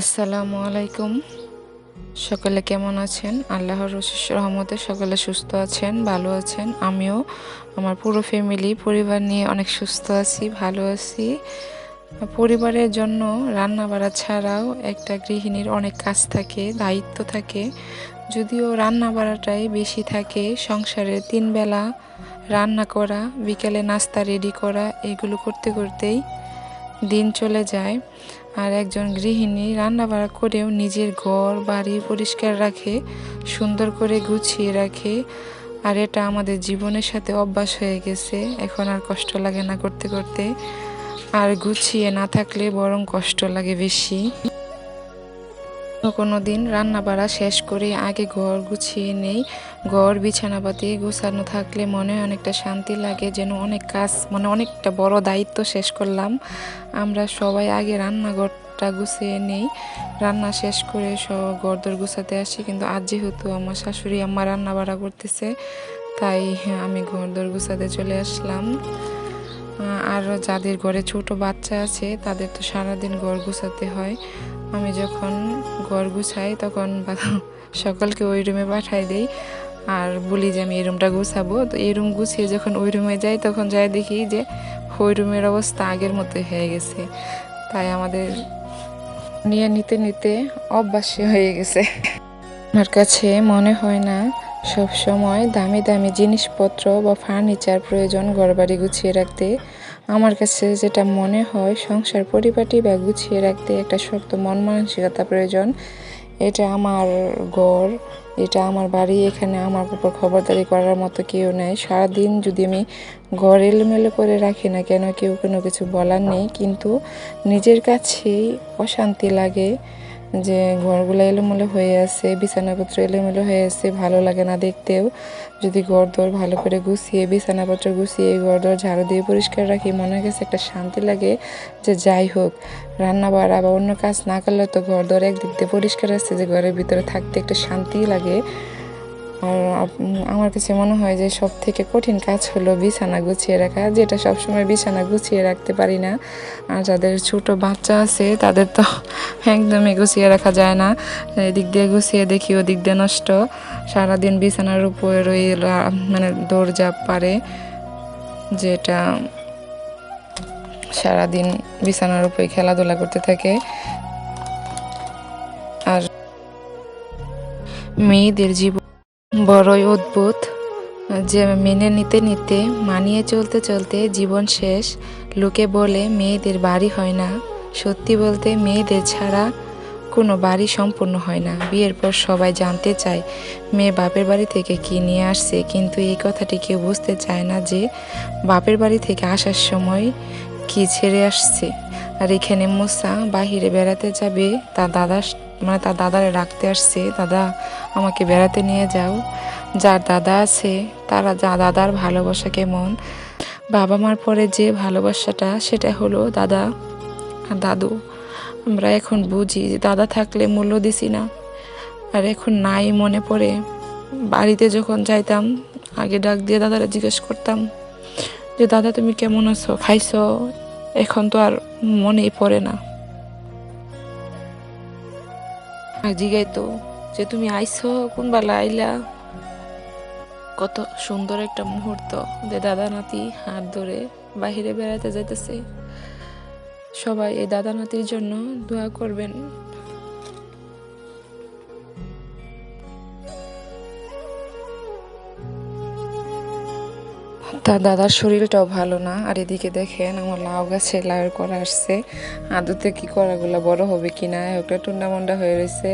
আসসালামু আলাইকুম। সকলে কেমন আছেন? আল্লাহর রশিস রহমতে সকলে সুস্থ আছেন, ভালো আছেন। আমিও, আমার পুরো ফ্যামিলি পরিবার নিয়ে অনেক সুস্থ আছি, ভালো আছি। পরিবারের জন্য রান্না বাড়া ছাড়াও একটা গৃহিণীর অনেক কাজ থাকে, দায়িত্ব থাকে। যদিও রান্না বাড়াটাই বেশি থাকে, সংসারে তিন বেলা রান্না করা, বিকেলে নাস্তা রেডি করা, এগুলো করতে করতেই দিন চলে যায়। আর একজন গৃহিণী রান্নাবাড়া করেও নিজের ঘর, বাড়ি পরিষ্কার রাখে, সুন্দর করে গুছিয়ে রাখে। আর এটা আমাদের জীবনের সাথে অভ্যাস হয়ে গেছে। এখন আর কষ্ট লাগে না করতে করতে। আর গুছিয়ে না থাকলে বরং কষ্ট লাগে বেশি। কোনো দিন রান্না বাড়া শেষ করে, আগে ঘর গুছিয়ে নেই। ঘর, বিছানাপাতি গুছানো থাকলে মনে অনেকটা শান্তি লাগে, যেন অনেক কাজ মানে অনেকটা বড় দায়িত্ব শেষ করলাম। আমরা সবাই আগে রান্নাঘরটা গুছিয়ে নেই। রান্না শেষ করে সব ঘরদর গুছাতে আসি, কিন্তু আজ যেহেতু আমার শাশুড়ি আমার রান্না বাড়া করতেছে, তাই আমি ঘরদর গুছাতে চলে আসলাম। আর যাদের ঘরে ছোট বাচ্চা আছে, তাদের তো সারাদিন ঘর গুছাতে হয়। আমি যখন ঘর গুছাই তখন সকলকে ওই রুমে পাঠাই দিই আর বলি যে আমি এই রুমটা গুছাবো। তো এই রুম গুছিয়ে যখন ওই রুমে যাই তখন যাই দেখি যে ওই রুমের অবস্থা আগের মতো হয়ে গেছে। তাই আমাদের নিয়ে নিতে নিতে অভ্যাসী হয়ে গেছে। আমার কাছে মনে হয় না সব সময় দামি দামি জিনিসপত্র বা ফার্নিচার প্রয়োজন ঘরবাড়ি গুছিয়ে রাখতে। আমার কাছে যেটা মনে হয়, সংসার পরিপাটি বা গুছিয়ে রাখতে একটা শক্ত মন মানসিকতা প্রয়োজন। এটা আমার ঘর, এটা আমার বাড়ি, এখানে আমার উপর খবরদারি করার মতো কেউ নেই। সারাদিন যদি আমি ঘর এলোমেলো করে রাখি না কেন, কেউ কোনো কিছু বলার নেই। কিন্তু নিজের কাছেই অশান্তি লাগে। যে ঘরগুলো এলোমেলো হয়ে আছে, বিছানাপত্র এলোমেলো হয়ে আছে, ভালো লাগে না দেখতেও। যদি ঘর দর ভালো করে গুছিয়ে, বিছানাপত্র গুছিয়ে ঘর দর ঝাড়ু দিয়ে পরিষ্কার রাখি মনের কাছে একটা শান্তি লাগে যে যাই হোক রান্না বাড়া বা অন্য কাজ না করলে তো ঘর দর একদিক দিয়ে পরিষ্কার আছে, যে ঘরের ভিতরে থাকতে একটা শান্তি লাগে। আর আমার কাছে মনে হয় যে সব থেকে কঠিন কাজ হলো বিছানা গুছিয়ে রাখা, যেটা সবসময় বিছানা গুছিয়ে রাখতে পারি না। আর যাদের ছোট বাচ্চা আছে, তাদের তো একদমই গুছিয়ে রাখা যায় না। এদিক দিয়ে গুছিয়ে দেখি, ওদিক দিয়ে নষ্ট। সারাদিন বিছানার উপরে রয়ে মানে দৌড়ঝাঁপ পারে, যেটা সারাদিন বিছানার উপরে খেলাধুলা করতে থাকে। আর মেয়েদের জীবন বড়ই অদ্ভুত যে মেনে নিতে নিতে, মানিয়ে চলতে চলতে জীবন শেষ। লোকে বলে, মেয়েদের বাড়ি হয় না। সত্যি বলতে, মেয়েদের ছাড়া কোনো বাড়ি সম্পূর্ণ হয় না। বিয়ের পর সবাই জানতে চায়, মেয়ে বাপের বাড়ি থেকে কি নিয়ে আসছে। কিন্তু এই কথাটি কেউ বুঝতে চায় না যে, বাপের বাড়ি থেকে আসার সময় কি ছেড়ে আসছে। আর এখানে মুসা বাহিরে বেড়াতে যাবে তার দাদা মানে তার দাদারে রাখতে আসছে। দাদা আমাকে বেড়াতে নিয়ে যাও। যার দাদা আছে, তারা যা দাদার ভালোবাসা কেমন। বাবা মার পরে যে ভালোবাসাটা, সেটা হলো দাদা আর দাদু। আমরা এখন বুঝি যে দাদা থাকলে মূল্য দিছি না। আর এখন নাই মনে পড়ে। বাড়িতে যখন যাইতাম, আগে ডাক দিয়ে দাদারা জিজ্ঞেস করতাম যে, দাদা, তুমি কেমন আছো? খাইছো? এখন তো আর মনেই পড়ে না। জিগাই তো যে তুমি আইছো কোন বেলা আইলা? কত সুন্দর একটা মুহূর্ত যে দাদা নাতি হাত ধরে বাহিরে বেড়াতে যাইতেছে। সবাই এই দাদা নাতির জন্য দোয়া করবেন। তার দাদার শরীরটাও ভালো না। আর এদিকে দেখেন আমার লাউ গাছে লাউ করা আসছে। আদুতে কি করাগুলো বড় হবে কি না? একটা টুন্ডা মুন্ডা হয়ে রয়েছে।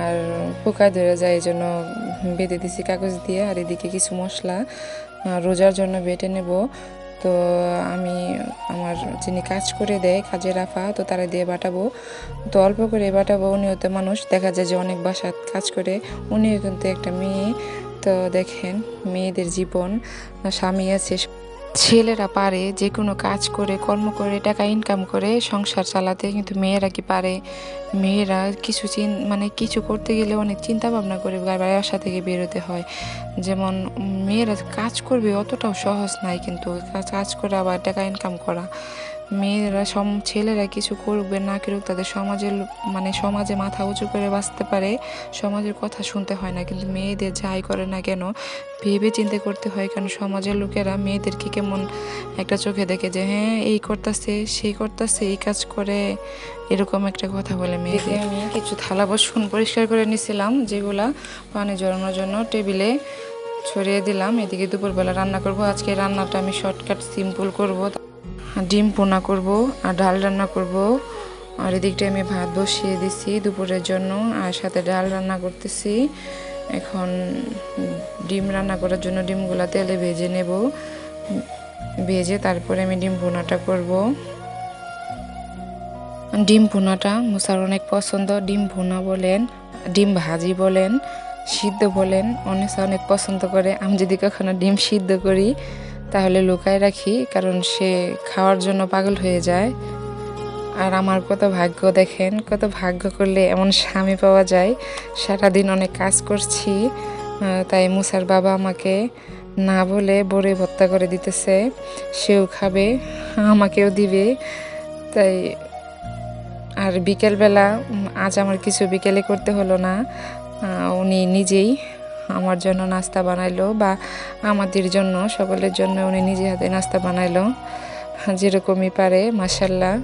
আর পোকা ধরে যায় এই জন্য বেঁধে দিছি কাগজ দিয়ে। আর এদিকে কিছু মশলা রোজার জন্য বেটে নেব। তো আমি আমার যিনি কাজ করে দেয় কাজের রাফা, তো তারা দিয়ে বাটাবো। তো অল্প করে বাটাবো। উনি তো মানুষ। দেখা যায় যে অনেক বাসা কাজ করে। উনি কিন্তু একটা মেয়ে। তো দেখেন, মেয়েদের জীবন, স্বামী আছে, ছেলেরা পারে যে কোনো কাজ করে, কর্ম করে, টাকা ইনকাম করে, সংসার চালাতে, কিন্তু মেয়েরা কি পারে? মেয়েরা কিছু চিন মানে কিছু করতে গেলে অনেক চিন্তা ভাবনা করে বাসা থেকে বেরোতে হয়। যেমন মেয়েরা কাজ করবে অতটাও সহজ নাই কিন্তু, কাজ করা বা টাকা ইনকাম করা। মেয়েরা সম, ছেলেরা কিছু করবে না করুক, তাদের সমাজের মানে সমাজে মাথা উঁচু করে বাঁচতে পারে, সমাজের কথা শুনতে হয় না, কিন্তু মেয়েদের যাই করে না কেন, ভেবে চিন্তে করতে হয় কারণ সমাজের লোকেরা মেয়েদেরকে কেমন একটা চোখে দেখে যে হ্যাঁ এই করতেছে, সেই করতেছে, এই কাজ করে, এরকম একটা কথা বলে মেয়েদের। আমি কিছু থালা বাসন পরিষ্কার করে নিছিলাম, যেগুলা পানি জড়ানোর জন্য টেবিলে ছড়িয়ে দিলাম। এদিকে দুপুরবেলা রান্না করব, আজকে রান্নাটা আমি শর্টকাট, সিম্পল করব। ডিম পোনা করব আর ডাল রান্না করব। আর এদিকটা আমি ভাত বসিয়ে দিছি দুপুরের জন্য আর সাথে ডাল রান্না করতেছি। এখন ডিম রান্না করার জন্য ডিমগুলা তেলে ভেজে নেব। ভেজে তারপরে আমি ডিম পোনাটা করব। ডিম পোনাটা মুসার অনেক পছন্দ। ডিম ভুনা বলেন, ডিম ভাজি বলেন, সিদ্ধ বলেন অনেক অনেক পছন্দ করে। আমি যদি কখনো ডিম সিদ্ধ করি তাহলে লুকায় রাখি, কারণ সে খাওয়ার জন্য পাগল হয়ে যায়। আর আমার কত ভাগ্য দেখেন, কত ভাগ্য করলে এমন স্বামী পাওয়া যায়। সারাদিন অনেক কাজ করছি তাই মুসার বাবা আমাকে না বলে বড়ে ভর্তা করে দিতেছে। সেও খাবে, আমাকেও দিবে। তাই আর বিকেলবেলা আজ আমার কিছু বিকেলে করতে হলো না। উনি নিজেই আমার জন্য নাস্তা বানাইলো বা আমাদের জন্য, সকলের জন্য উনি নিজে হাতে নাস্তা বানাইলো। যেরকমই পারে মাসাল্লাহ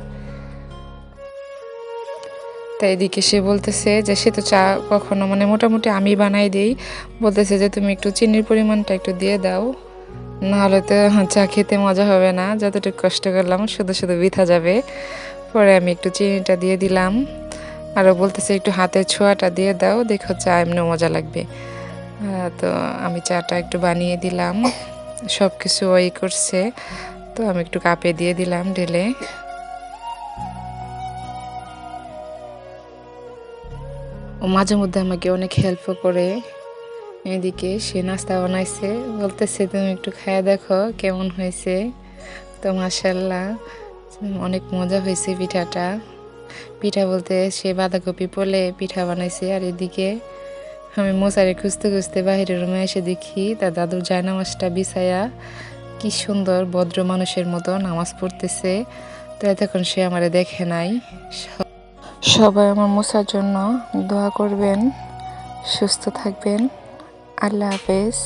তাই এদিকে সে বলতেছে যে, সে তো চা কখনো মানে মোটামুটি আমি বানাই দিই। বলতেছে যে, তুমি একটু চিনির পরিমাণটা একটু দিয়ে দাও। নাহলে তো চা খেতে মজা হবে না। যতটুকু কষ্ট করলাম, শুধু শুধু বৃথা যাবে। পরে আমি একটু চিনিটা দিয়ে দিলাম। আরও বলতেছে, একটু হাতের ছোঁয়াটা দিয়ে দাও। দেখো চা এমনি মজা লাগবে। তো আমি চাটা একটু বানিয়ে দিলাম। সব কিছু ওই করছে। তো আমি একটু কাপে দিয়ে দিলাম ঢেলে। ও মাঝে মধ্যে আমাকে অনেক হেল্প করে। এদিকে সে নাস্তা বানাইছে। বলতেছে, তুমি একটু খাইয়া দেখো কেমন হয়েছে? তো মাসাল্লাহ অনেক মজা হয়েছে পিঠাটা। পিঠা বলতে সে বাঁধাকপি পোলে পিঠা বানাইছে আর এদিকে আমি মশারি খুঁজতে খুঁজতে বাহিরের রুমে এসে দেখি তার দাদুর জায়নামাজটা বিছায়া কি সুন্দর ভদ্র মানুষের মতো নামাজ পড়তেছে। তো এতক্ষণ সে আমারে দেখে নাই। সবাই আমার মশার জন্য দোয়া করবেন, সুস্থ থাকবেন। আল্লাহ হাফেজ।